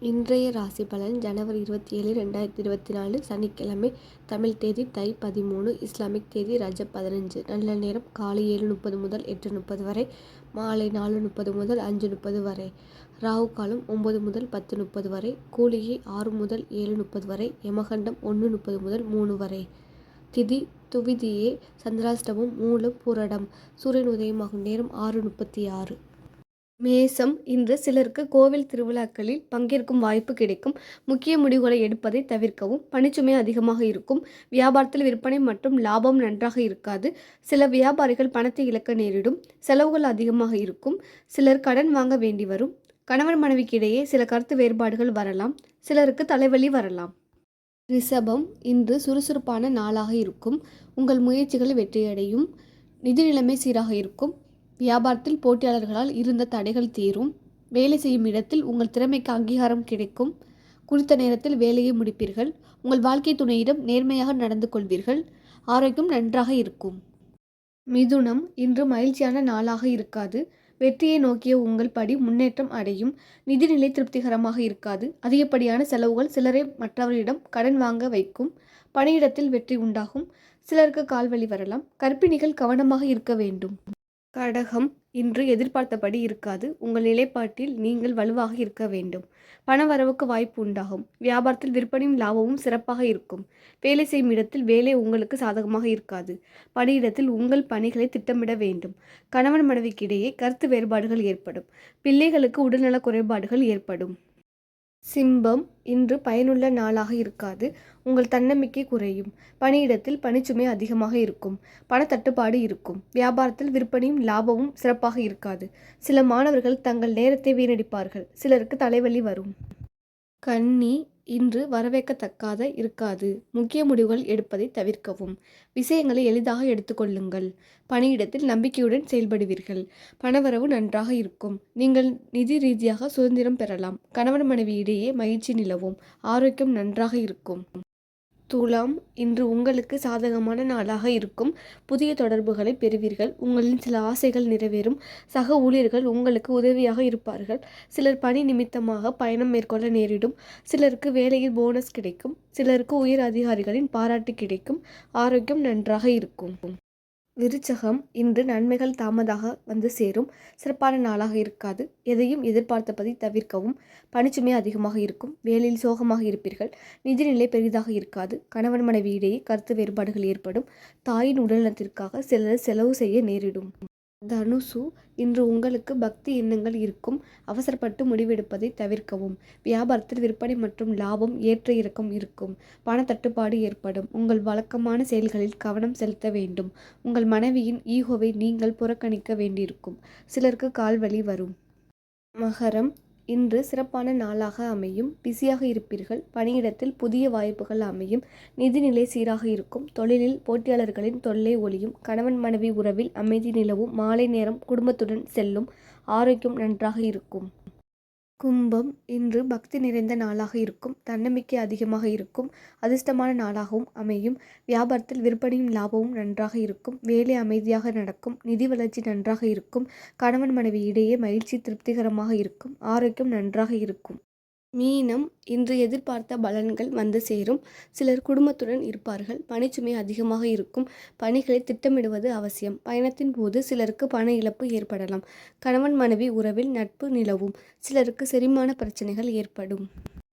இன்றைய ராசி பலன் ஜனவரி இருபத்தி ஏழு ரெண்டாயிரத்தி இருபத்தி நாலு சனிக்கிழமை தமிழ் தேதி தை பதிமூணு இஸ்லாமிக் தேதி ரஜ பதினஞ்சு. நல்ல நேரம் காலை ஏழு முப்பது முதல் எட்டு முப்பது வரை மாலை நாலு முப்பது முதல் அஞ்சு முப்பது வரை ராகு காலம் ஒம்பது முதல் பத்து முப்பது வரை கூலிகை ஆறு முதல் ஏழு முப்பது வரை யமகண்டம் ஒன்று முப்பது முதல் மூணு வரை. திதி துவிதியே சந்திராஷ்டமம் மூலம் புரடம் சூரியன் உதயமாகும் நேரம் ஆறு முப்பத்தி ஆறு. மேசம் இன்று சிலருக்கு கோவில் திருவிழாக்களில் பங்கேற்கும் வாய்ப்பு கிடைக்கும். முக்கிய முடிவுகளை எடுப்பதை தவிர்க்கவும் பணிச்சுமை அதிகமாக இருக்கும். வியாபாரத்தில் விற்பனை மற்றும் லாபம் நன்றாக இருக்காது. சில வியாபாரிகள் பணத்தை இழக்க நேரிடும். செலவுகள் அதிகமாக இருக்கும். சிலர் கடன் வாங்க வேண்டி வரும். கணவன் மனைவிக்கு இடையே சில கருத்து வேறுபாடுகள் வரலாம். சிலருக்கு தலைவலி வரலாம். ரிஷபம் இன்று சுறுசுறுப்பான நாளாக இருக்கும். உங்கள் முயற்சிகள் வெற்றியடையும். நிதி நிலைமை சீராக இருக்கும். வியாபாரத்தில் போட்டியாளர்களால் இருந்த தடைகள் தீரும். வேலை செய்யும் இடத்தில் உங்கள் திறமைக்கு அங்கீகாரம் கிடைக்கும். குறித்த நேரத்தில் வேலையை முடிப்பீர்கள். உங்கள் வாழ்க்கை துணையிடம் நேர்மையாக நடந்து கொள்வீர்கள். ஆரோக்கியம் நன்றாக இருக்கும். மிதுனம் இன்று மகிழ்ச்சியான நாளாக இருக்காது. வெற்றியை நோக்கிய உங்கள் படி முன்னேற்றம் அடையும். நிதிநிலை திருப்திகரமாக இருக்காது. அதிகப்படியான செலவுகள் சிலரை மற்றவரிடம் கடன் வாங்க வைக்கும். பணியிடத்தில் வெற்றி உண்டாகும். சிலருக்கு கால்வழி வரலாம். கர்ப்பிணிகள் கவனமாக இருக்க வேண்டும். கடகம் இன்று எதிர்பார்த்தபடி இருக்காது. உங்கள் நிலைப்பாட்டில் நீங்கள் வலுவாக இருக்க வேண்டும். பண வரவுக்கு வாய்ப்பு உண்டாகும். வியாபாரத்தில் விற்பனையும் லாபமும் சிறப்பாக இருக்கும். வேலை செய்யும் இடத்தில் வேலை உங்களுக்கு சாதகமாக இருக்காது. பணியிடத்தில் உங்கள் பணிகளை திட்டமிட வேண்டும். கணவன் மனைவிக்கிடையே கருத்து வேறுபாடுகள் ஏற்படும். பிள்ளைகளுக்கு உடல்நல குறைபாடுகள் ஏற்படும். சிம்பம் இன்று பயனுள்ள நாளாக இருக்காது. உங்கள் தன்னம்பிக்கை குறையும். பணியிடத்தில் பணிச்சுமை அதிகமாக இருக்கும். பணத்தட்டுப்பாடு இருக்கும். வியாபாரத்தில் விற்பனையும் லாபமும் சிறப்பாக இருக்காது. சில மாணவர்கள் தங்கள் நேரத்தை வீணடிப்பார்கள். சிலருக்கு தலைவலி வரும். கன்னி இன்று வரவேற்கத்தக்காத இருக்காது. முக்கிய முடிவுகள் எடுப்பதை தவிர்க்கவும். விஷயங்களை எளிதாக எடுத்துக்கொள்ளுங்கள். பணியிடத்தில் நம்பிக்கையுடன் செயல்படுவீர்கள். பணவரவு நன்றாக இருக்கும். நீங்கள் நிதி ரீதியாக சுதந்திரம் பெறலாம். கணவன் மனைவி இடையே மகிழ்ச்சி நிலவும். ஆரோக்கியம் நன்றாக இருக்கும். துலாம் இன்று உங்களுக்கு சாதகமான நாளாக இருக்கும். புதிய தொடர்புகளை பெறுவீர்கள். உங்களின் சில ஆசைகள் நிறைவேறும். சக ஊழியர்கள் உங்களுக்கு உதவியாக இருப்பார்கள். சிலர் பணி நிமித்தமாக பயணம் மேற்கொள்ள நேரிடும். சிலருக்கு வேலையில் போனஸ் கிடைக்கும். சிலருக்கு உயர் அதிகாரிகளின் பாராட்டு கிடைக்கும். ஆரோக்கியம் நன்றாக இருக்கும். விருச்சகம் இன்று நன்மைகள் தாமதாக வந்து சேரும். சிறப்பான நாளாக இருக்காது. எதையும் எதிர்பார்த்தபடி தவிர்க்கவும் பணிச்சுமை அதிகமாக இருக்கும். வேலையில் சோகமாக இருப்பீர்கள். நிதிநிலை பெரிதாக இருக்காது. கணவன் மனைவி இடையே கருத்து வேறுபாடுகள் ஏற்படும். தாயின் உடல்நலத்திற்காக சிலர் செலவு செய்ய நேரிடும். தனுசு இன்று உங்களுக்கு பக்தி எண்ணங்கள் இருக்கும். அவசரப்பட்டு முடிவெடுப்பதை தவிர்க்கவும். வியாபாரத்தில் விற்பனை மற்றும் லாபம் ஏற்ற இறக்கம் இருக்கும். பணத்தட்டுப்பாடு ஏற்படும். உங்கள் வழக்கமான செயல்களில் கவனம் செலுத்த வேண்டும். உங்கள் மனைவியின் ஈகோவை நீங்கள் புறக்கணிக்க வேண்டியிருக்கும். சிலருக்கு கால்வலி வரும். மகரம் இன்று சிறப்பான நாளாக அமையும். பிஸியாக இருப்பீர்கள். பணியிடத்தில் புதிய வாய்ப்புகள் அமையும். நிதிநிலை சீராக இருக்கும். தொழிலில் போட்டியாளர்களின் தொல்லை ஒளியும் கணவன் மனைவி உறவில் அமைதி நிலவும். மாலை நேரம் குடும்பத்துடன் செல்லும். ஆரோக்கியம் நன்றாக இருக்கும். கும்பம் இன்று பக்தி நிறைந்த நாளாக இருக்கும். தன்னம்பிக்கை அதிகமாக இருக்கும். அதிர்ஷ்டமான நாளாகவும் அமையும். வியாபாரத்தில் விற்பனையும் லாபமும் நன்றாக இருக்கும். வேலை அமைதியாக நடக்கும். நிதி வளர்ச்சி நன்றாக இருக்கும். கணவன் மனைவி இடையே மகிழ்ச்சி திருப்திகரமாக இருக்கும். ஆரோக்கியம் நன்றாக இருக்கும். மீனம் இன்று எதிர்பார்த்த பலன்கள் வந்து சேரும். சிலர் குடும்பத்துடன் இருப்பார்கள். பணிச்சுமை அதிகமாக இருக்கும். பணிகளை திட்டமிடுவது அவசியம். பயணத்தின் போது சிலருக்கு பண இழப்பு ஏற்படலாம். கணவன் மனைவி உறவில் நட்பு நிலவும். சிலருக்கு செரிமான பிரச்சனைகள் ஏற்படும்.